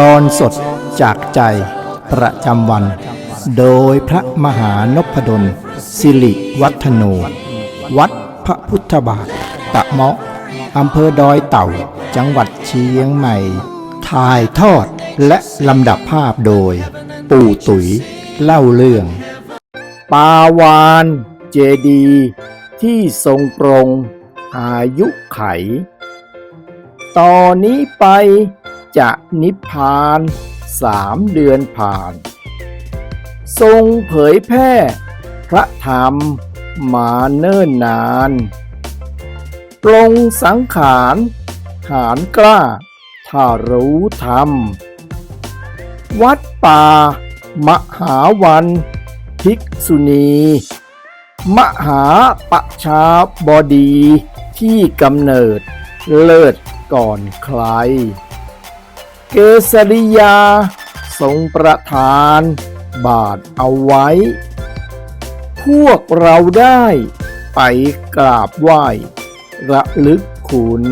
ตอนสดจากใจประจำวัน โดยพระมหานพดล สิริวัฒโน วัดพระพุทธบาท ตะเมาะอำเภอดอยเต่า จังหวัดเชียงใหม่ ถ่ายทอดและลำดับภาพโดย ปู่ตุ๋ยเล่าเรื่อง ปาวานเจดี ที่ทรงปรงอายุไข ตอนนี้ไป จะนิพพานสามเดือนผ่าน ทรงเผยแพร่พระธรรมมาเนิ่นนานปรงสังขาร หารกล้า ถ้ารู้ธรรม วัดป่า มหาวัน ภิกษุณี มหาปะชาบดีที่กำเนิดเลิศก่อนใคร เกษริยา ทรงประทาน บาทเอาไว้ พวกเราได้ ไปกราบไหว้ระลึกคุณ